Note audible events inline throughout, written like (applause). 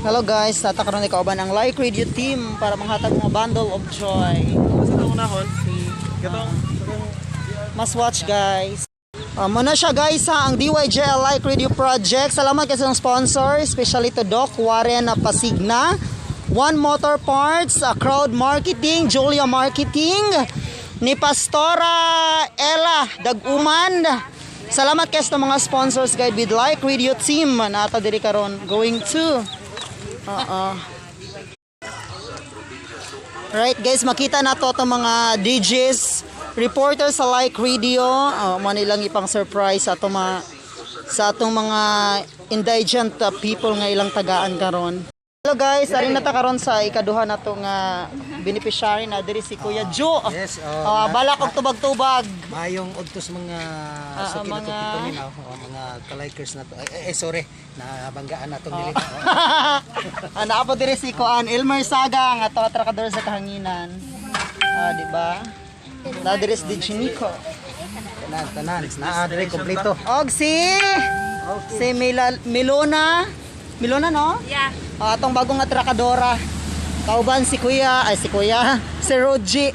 Hello guys, tatakaroon ikaw ba ng like radio team para manghatag mga bundle of joy. Sa itong unahon, si Gatong, Mas watch guys. Uh, muna siya guys ha, ang DYJL Like Radio Project. Salamat kasi ng sponsor, especially to Doc Warren na Pasigna, One Motor Parts, uh, Crowd Marketing, Julia Marketing, ni Pastora Ella Daguman. Salamat kasi sa mga sponsors guys with Like Radio Team na ato diri karon going to Oo. Right guys, makita na to itong mga DJs, reporters sa Like Radio. Oh, mo nilang ipang surprise sa atong mga sa atong mga indigent uh, people nga ilang tagaan karon. Hello guys, ari na ta karon sa ikaduha na to nga beneficiary na diri si Kuya Jo. Yes, Ah, oh, balak og tubag-tubag. Mayong udtos mga Ah, suki na to mga- pito nila, oh, mga kalikers na to. Ay, ay, sorry, nabanggaan na tong Oh. dili. (laughs) ah, naapo diri si Kuan Elmer Saga nga to atrakador sa kahanginan. Ah, di ba? Na diri si Dijinico. Tanan, tanan, naa dire kompleto. Og si si Mila, Milona. Milona no? Yeah. Ah, atong bagong atrakadora. Kauban si Kuya, ay si Kuya, (laughs) si Roji.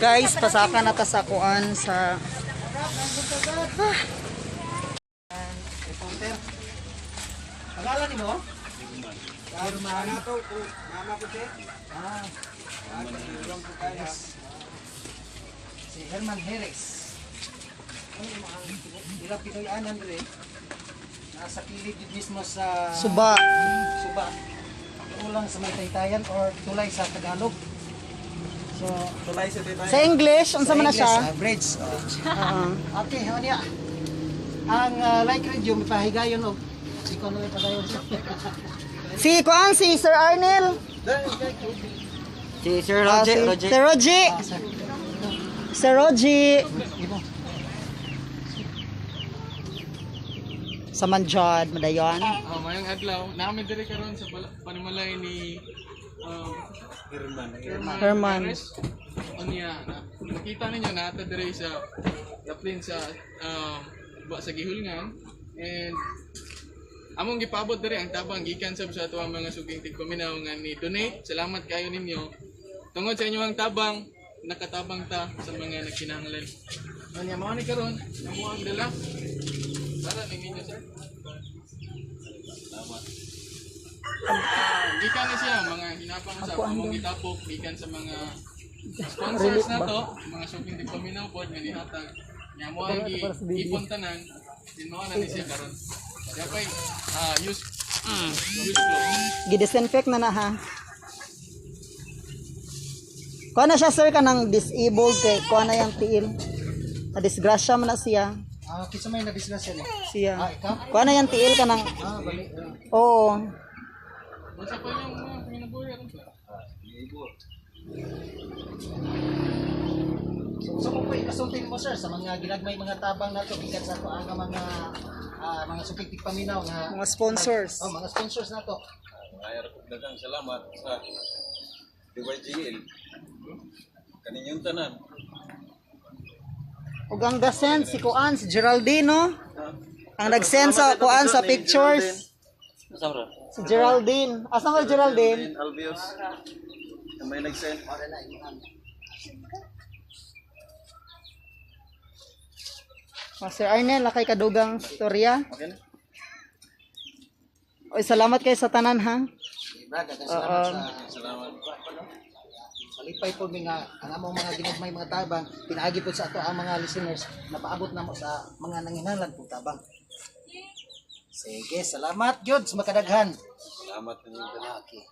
Guys, pasaka na ta sa kuan sa Pangalan nimo? Herman. to, mama ko. Ah. Si Herman Heres. Ila Pinoy anan dire. Nasa kilid mismo sa suba. suba. Ulang sa may taytayan or tulay sa Tagalog. So, tulay sa tibay. Sa English, unsa man na siya? ah, bridge. Oh. Oo. Okay, ano niya? Ang uh, like radio, may pahigayon o. Si Kono may padayon. (laughs) Si kuan si Sir Arnel. Si Sir Ah, si, Sir Roji. Sir Roji. Sa Manjad, madayon. Oh, mayang adlaw, namin diri karon sa panimalay ni um, Herman. Herman. Unya, na, makita ninyo na ata diri sa daplin sa um, ba sa gihulngan and among gipabot diri ang tabang gikan sab sa tuwa mga suging tigpaminaw nga ni donate. Salamat kayo ninyo. Tungod sa inyong tabang, nakatabang ta sa mga nagkinahanglan. Unya mao ni karon, amo ang dala. Ning inyo sir. Gikan na siya, mga hinapang sa among gitapok, gikan sa mga sponsors na to, mga shopping di paminaw po, nga nihatag. Nga mo ang ipon tanan, din mo na ni siya karon. Kaya pa'y ah, use, use flow. Gidisinfect na na ha. Kuha na siya sir ka ng disabled kay kuha na yung tiil. Na-disgrasya mo na siya. Ah, kisa may na-discuss yan. eh. Siya. Ah, ikaw? Kuha na yung tiil ka ng... Ah, bali. ah. Oo. Basta pa yung mga pinabuhi aron sa. So, so kung po ikasultin mo sir sa mga ginagmay mga tabang na to, bigat sa to ang mga ah, mga sukitik paminaw nga Mga sponsors. oh, mga sponsors na to. Mayroon ko dagang salamat sa DYGL. Kaninyong tanan. Ug ang gasend si Kuan, si Geraldine, no? Ang nag-send sa Kuan sa pictures. Si Geraldine. Asan ka Geraldine? Albios. May nag-send. Oh, Sir Arnel, lakay kadugang storya. Okay na? Oy, salamat kay sa tanan ha. Dagang salamat sa salamat. Malipay po mi nga ang among mga ginagmay mga tabang pinaagi po sa ato ang mga listeners na paabot na mo sa mga nanginahanglan po tabang. Sige, salamat gyud sa makadaghan. Salamat kaninyong tanan. Okay.